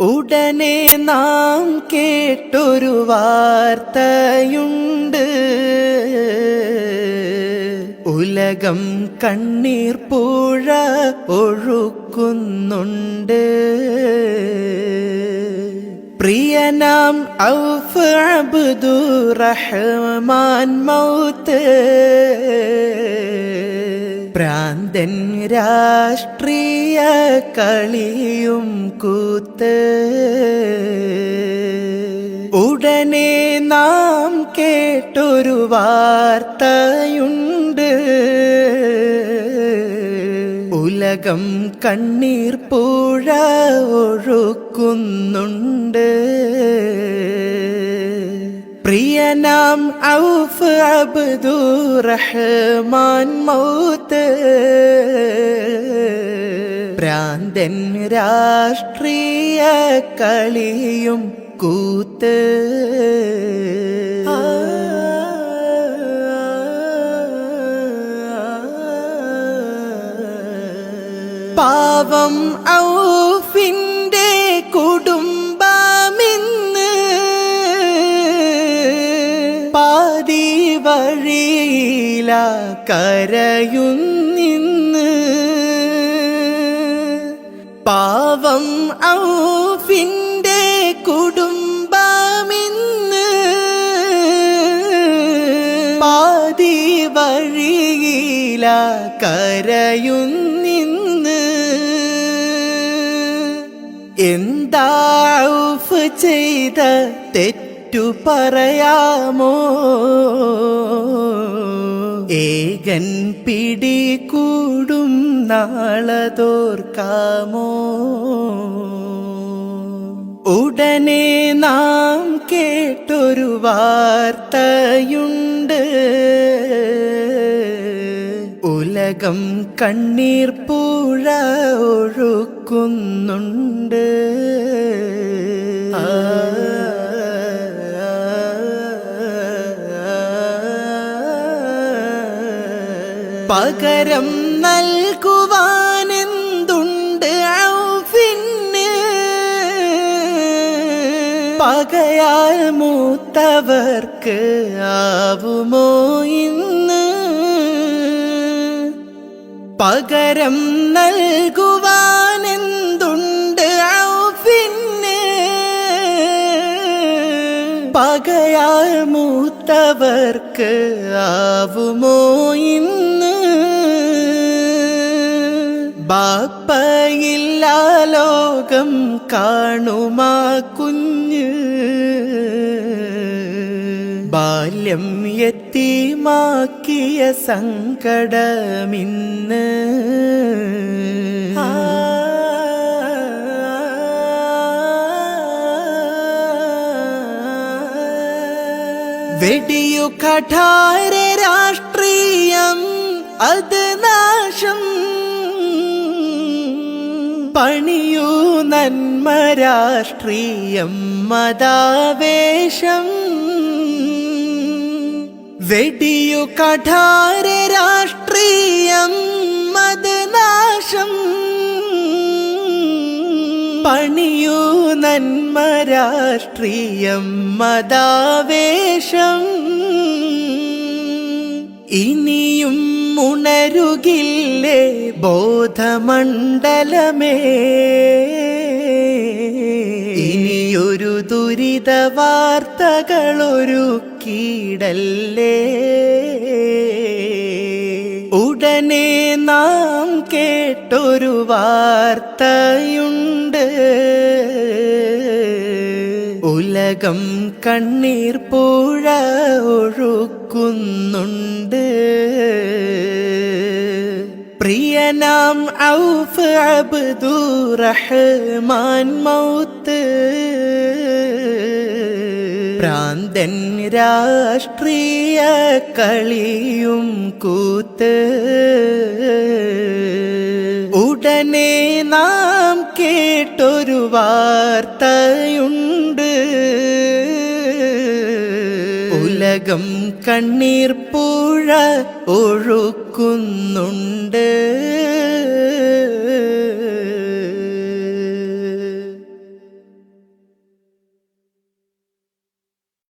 ഉടനെ നാം കേട്ടൊരു വാർത്തയുണ്ട്. ഉലകം കണ്ണീർ പുഴ ഒഴുക്കുന്നുണ്ട്. പ്രിയനാം ഔഫ് അബ്ദുറഹ്മാൻ മൗത്ത്. പ്രാന്തൻ രാഷ്ട്രീയ കളിയും കൂത്ത് ഉടനെ നാം കേട്ടൊരു വാർത്തയുണ്ട്. ഉലകം കണ്ണീർ പൂഴ ഒഴുക്കുന്നുണ്ട്. പ്രിയനാം ഔഫ് അബ്ദുറഹ്മാൻ മൗത്ത്. പ്രാന്തൻ രാഷ്ട്രീയ കളിയും കൂത്ത് പാവം ഔഫിന്റെ കുടുംബമിന്ന് പാതി വഴിയില കരയുന്നിന്ന് പാവം ഔഫിന്റെ കുടുംബമിന്ന് പാതി വഴിയില കരയുന്നിന്ന്. എന്താ ഔഫ് ചെയ്ത തെറ്റു പറയാമോ? ഏകൻ പിടികൂടും നാളതോർക്കാമോ? ഉടനെ നാം കേട്ടൊരു വാർത്തയുണ്ട്. ഉലകം കണ്ണീർ പൂഴ ഒഴുക്കുന്നുണ്ട്. പകരം നൽകുവാനെന്തുണ്ട് ഔഫിന്? പകയാൽ മൂത്തവർക്ക് ആവുമോ ഇന്ന്? പകരം നൽകുവാനെന്തുണ്ട് ഔഫിന്? പകയാൽ മൂത്തവർക്ക് ആവുമോ ഇന്ന്? ബാപ്പയില്ല ലോകം കാണുമാ കുഞ്ഞ്. ബാല്യം എത്തിമാക്കിയ സങ്കടമിന്ന് വെടിയു കഠാര രാഷ്ട്രീയം അത് നാശം. പണിയു നന്മ രാഷ്ട്രീയം മതാവേശം. വെടിയു കഠാര രാഷ്ട്രീയം നന്മ രാഷ്ട്രീയം മതാവേശം. ഇനിയും ഉണരുകില്ലേ ബോധമണ്ഡലമേ? ഇനിയൊരു ദുരിത വാർത്തകളൊരു കീടല്ലേ ഉടനെ നാം കേട്ടൊരു വാർത്തയുണ്ട്. ഉലകം കണ്ണീർ പുഴ ഒഴുക്കുന്നുണ്ട്. പ്രിയനാം ഔഫ് അബ്ദുറഹ്മാൻ മൗത്ത്. പ്രാന്തൻ രാഷ്ട്രീയ കളിയും കൂത്ത്. ഉടനെ നാം കേട്ടൊരു വാർത്തയുണ്ട്. ഉലകം കണ്ണീർ പുഴ ഒഴുക്കുന്നുണ്ട്.